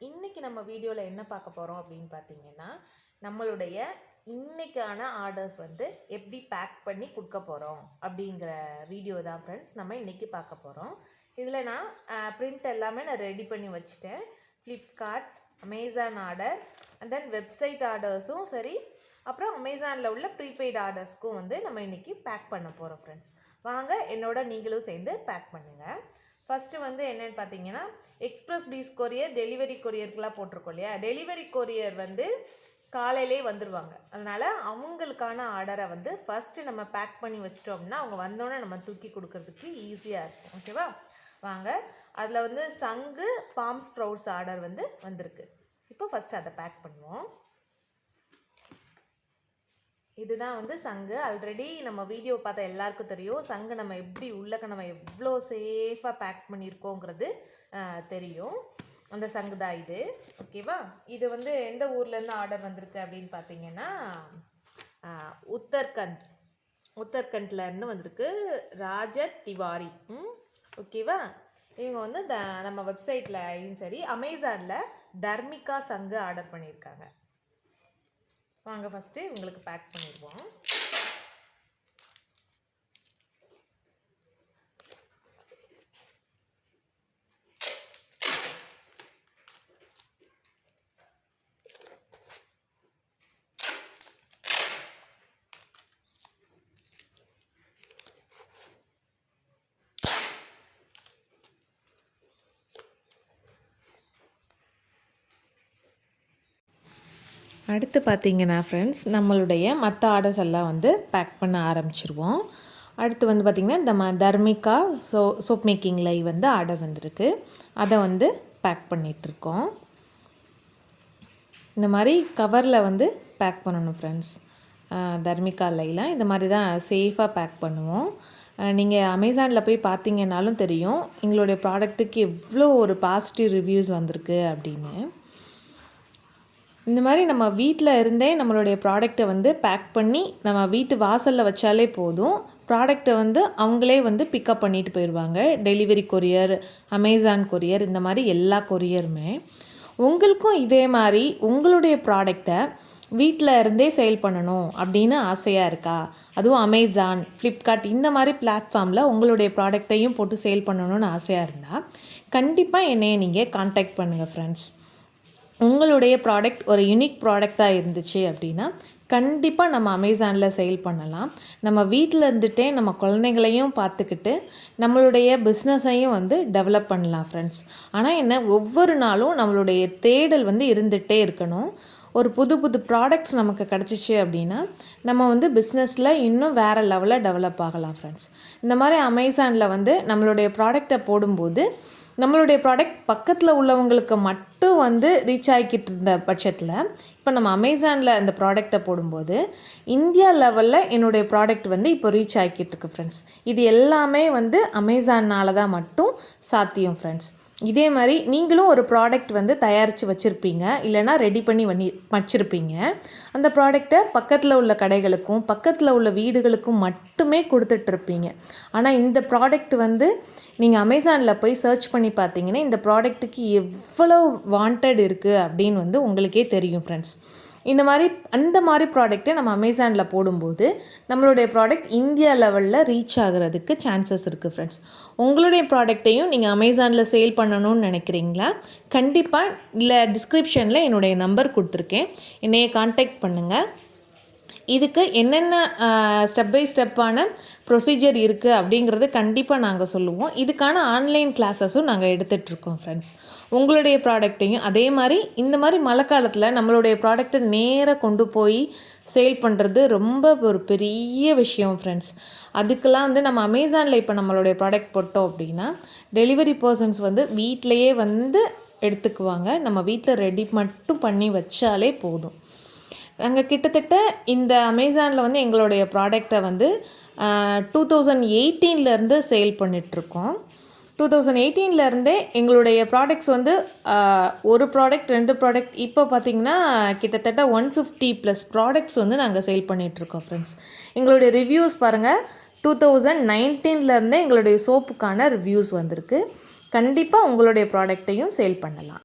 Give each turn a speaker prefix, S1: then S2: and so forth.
S1: இன்றைக்கி நம்ம வீடியோவில் என்ன பார்க்க போகிறோம் அப்படின்னு பார்த்தீங்கன்னா நம்மளுடைய இன்னைக்கான ஆர்டர்ஸ் வந்து எப்படி பேக் பண்ணி கொடுக்க போகிறோம் அப்படிங்கிற வீடியோ தான் ஃப்ரெண்ட்ஸ் நம்ம இன்றைக்கி பார்க்க போகிறோம் இதில் நான் பிரிண்ட் எல்லாமே நான் ரெடி பண்ணி வச்சுட்டேன். Flipkart Amazon order and then website ஆர்டர்ஸும் சரி. அப்புறம் அமேசானில் உள்ள ப்ரீபெய்ட் ஆர்டர்ஸ்க்கும் வந்து நம்ம இன்றைக்கி பேக் பண்ண போகிறோம் ஃப்ரெண்ட்ஸ் வாங்க என்னோட நீங்களும் சேர்ந்து பேக் பண்ணுங்கள் ஃபஸ்ட்டு வந்து என்னென்னு பார்த்தீங்கன்னா எக்ஸ்பிரஸ் பீஸ் கொரியர் டெலிவரி கொரியருக்குலாம் போட்டிருக்கோம் இல்லையா? டெலிவரி கொரியர் வந்து காலையிலே வந்துடுவாங்க அதனால் அவங்களுக்கான ஆர்டரை வந்து ஃபஸ்ட்டு நம்ம பேக் பண்ணி வச்சிட்டோம் அப்படின்னா அவங்க வந்தோடனே நம்ம தூக்கி கொடுக்கறதுக்கு ஈஸியாக இருக்கும். ஓகேவா வாங்க. அதில் வந்து சங்கு பாம் ஸ்ப்ரவுட்ஸ் ஆர்டர் வந்து வந்திருக்கு. இப்போ ஃபஸ்ட்டு அதை பேக் பண்ணுவோம். இதுதான் வந்து சங்கு. ஆல்ரெடி நம்ம வீடியோ பார்த்தா எல்லாருக்கும் தெரியும். சங்கு நம்ம எப்படி உள்ளக்க நம்ம எவ்வளோ சேஃபாக பேக் பண்ணியிருக்கோங்கிறது தெரியும். அந்த சங்கு தான் இது. ஓகேவா இது வந்து எந்த ஊர்லேருந்து ஆர்டர் வந்திருக்கு அப்படின்னு பார்த்தீங்கன்னா உத்தர்கண்ட். உத்தர்கண்ட்லேருந்து வந்திருக்கு ராஜத் திவாரி. ம்? ஓகேவா இவங்க வந்து த நம்ம வெப்சைட்லையும் சரி அமேசானில் தர்மிகா சங்கு ஆர்டர் பண்ணியிருக்காங்க. வாங்க ஃபஸ்ட்டு இவங்களுக்கு பேக் பண்ணிடுவோம். அடுத்து பார்த்தீங்கன்னா ஃப்ரெண்ட்ஸ் நம்மளுடைய மற்ற ஆர்டர்ஸ் எல்லாம் வந்து பேக் பண்ண ஆரம்பிச்சிருவோம். அடுத்து வந்து பார்த்திங்கன்னா இந்த ம Dharmika so soap making lye வந்து ஆர்டர் வந்திருக்கு. அதை வந்து பேக் பண்ணிகிட்ருக்கோம் இந்த மாதிரி கவரில் வந்து பேக் பண்ணணும் ஃப்ரெண்ட்ஸ் தர்மிகா லைலாம் இந்த மாதிரி தான் சேஃபாக பேக் பண்ணுவோம். நீங்கள் அமேசானில் போய் பார்த்தீங்கன்னாலும் தெரியும் எங்களுடைய ப்ராடக்ட்டுக்கு எவ்வளோ ஒரு பாசிட்டிவ் ரிவ்யூஸ் வந்திருக்கு அப்படின்னு. இந்த மாதிரி நம்ம வீட்டில் இருந்தே நம்மளுடைய ப்ராடக்ட்டை வந்து பேக் பண்ணி நம்ம வீட்டு வாசலில் வச்சாலே போதும். ப்ராடக்ட்டை வந்து அவங்களே வந்து பிக்கப் பண்ணிட்டு போயிடுவாங்க டெலிவரி கொரியர் அமேசான் கொரியர் இந்த மாதிரி எல்லா கொரியருமே உங்களுக்கும் இதே மாதிரி உங்களுடைய ப்ராடக்டை வீட்டில் இருந்தே சேல் பண்ணணும் அப்படின்னு ஆசையாக இருக்கா? அதுவும் அமேசான் ஃப்ளிப்கார்ட் இந்த மாதிரி பிளாட்ஃபார்மில் உங்களுடைய ப்ராடக்டையும் போட்டு சேல் பண்ணணும்னு ஆசையாக இருந்தால் கண்டிப்பாக என்னைய நீங்கள் காண்டாக்ட் பண்ணுங்கள் ஃப்ரெண்ட்ஸ் உங்களுடைய ப்ராடக்ட் ஒரு யூனிக் ப்ராடக்டாக இருந்துச்சு அப்படின்னா கண்டிப்பாக நம்ம அமேசானில் சேல் பண்ணலாம். நம்ம வீட்டில் இருந்துகிட்டே நம்ம குழந்தைங்களையும் பார்த்துக்கிட்டு நம்மளுடைய பிஸ்னஸையும் வந்து டெவலப் பண்ணலாம் ஃப்ரெண்ட்ஸ் ஆனால் என்ன ஒவ்வொரு நாளும் நம்மளுடைய தேடல் வந்து இருந்துகிட்டே இருக்கணும். ஒரு புது புது ப்ராடக்ட்ஸ் நமக்கு கிடச்சிச்சு அப்படின்னா நம்ம வந்து பிஸ்னஸில் இன்னும் வேறு லெவலில் டெவலப் ஆகலாம் ஃப்ரெண்ட்ஸ் இந்த மாதிரி அமேசானில் வந்து நம்மளுடைய ப்ராடக்டை போடும்போது நம்மளுடைய ப்ராடக்ட் பக்கத்தில் உள்ளவங்களுக்கு மட்டும் வந்து ரீச் ஆகிக்கிட்டு இருந்த பட்சத்தில் இப்போ நம்ம அமேசானில் அந்த ப்ராடக்டை போடும்போது இந்தியா லெவலில் என்னுடைய ப்ராடக்ட் வந்து இப்போ ரீச் ஆகிக்கிட்டு இருக்கு ஃப்ரெண்ட்ஸ் இது எல்லாமே வந்து அமேசான்னால தான் மட்டும் சாத்தியம் ஃப்ரெண்ட்ஸ் இதே மாதிரி நீங்களும் ஒரு ப்ராடக்ட் வந்து தயாரித்து வச்சுருப்பீங்க. இல்லைனா ரெடி பண்ணி பண்ணி வச்சுருப்பீங்க. அந்த ப்ராடக்டை பக்கத்தில் உள்ள கடைகளுக்கும் பக்கத்தில் உள்ள வீடுகளுக்கும் மட்டுமே கொடுத்துட்ருப்பீங்க. ஆனால் இந்த ப்ராடக்ட் வந்து நீங்கள் அமேசானில் போய் சர்ச் பண்ணி பார்த்தீங்கன்னா இந்த ப்ராடக்ட்டுக்கு எவ்வளோ வாண்டட் இருக்குது அப்படின்னு வந்து உங்களுக்கே தெரியும் ஃப்ரெண்ட்ஸ் இந்த மாதிரி அந்த மாதிரி ப்ராடக்ட்டை நம்ம அமேசானில் போடும்போது நம்மளுடைய ப்ராடக்ட் இந்தியா லெவலில் ரீச் ஆகிறதுக்கு சான்சஸ் இருக்குது ஃப்ரெண்ட்ஸ் உங்களுடைய ப்ராடக்ட்டையும் நீங்கள் அமேசானில் சேல் பண்ணணும்னு நினைக்கிறீங்களா? கண்டிப்பாக இல்லை டிஸ்கிரிப்ஷனில் என்னுடைய நம்பர் கொடுத்துருக்கேன். என்னைய காண்டாக்ட் பண்ணுங்கள் இதுக்கு என்னென்ன ஸ்டெப் பை ஸ்டெப்பான ப்ரொசீஜர் இருக்குது அப்படிங்கிறது கண்டிப்பாக நாங்கள் சொல்லுவோம். இதுக்கான ஆன்லைன் கிளாஸஸும் நாங்கள் எடுத்துகிட்ருக்கோம் ஃப்ரெண்ட்ஸ் உங்களுடைய ப்ராடக்ட்டையும் அதே மாதிரி இந்த மாதிரி மழை காலத்தில் நம்மளுடைய ப்ராடக்டை நேராக கொண்டு போய் சேல் பண்ணுறது ரொம்ப ஒரு பெரிய விஷயம் ஃப்ரெண்ட்ஸ் அதுக்கெல்லாம் வந்து நம்ம அமேசானில் இப்போ நம்மளுடைய ப்ராடக்ட் போட்டோம் அப்படின்னா டெலிவரி பர்சன்ஸ் வந்து வீட்டிலையே வந்து எடுத்துக்குவாங்க. நம்ம வீட்டில் ரெடி மட்டும் பண்ணி வச்சாலே போதும். நாங்கள் கிட்டத்தட்ட இந்த அமேசானில் வந்து எங்களுடைய ப்ராடக்டை வந்து டூ தௌசண்ட் எயிட்டீன்லேருந்து சேல் பண்ணிகிட்ருக்கோம் டூ தௌசண்ட் எயிட்டீன்லேருந்தே எங்களுடைய ப்ராடக்ட்ஸ் வந்து ஒரு ப்ராடக்ட் ரெண்டு ப்ராடக்ட் இப்போ பார்த்தீங்கன்னா கிட்டத்தட்ட ஒன் ஃபிஃப்டி ப்ளஸ் ப்ராடக்ட்ஸ் வந்து நாங்கள் சேல் பண்ணிகிட்ருக்கோம் ஃப்ரெண்ட்ஸ் எங்களுடைய ரிவ்யூஸ் பாருங்கள் டூ தௌசண்ட் நைன்டீன்லேருந்தே எங்களுடைய சோப்புக்கான ரிவ்யூஸ் வந்திருக்கு. கண்டிப்பாக உங்களுடைய ப்ராடக்ட்டையும் சேல் பண்ணலாம்.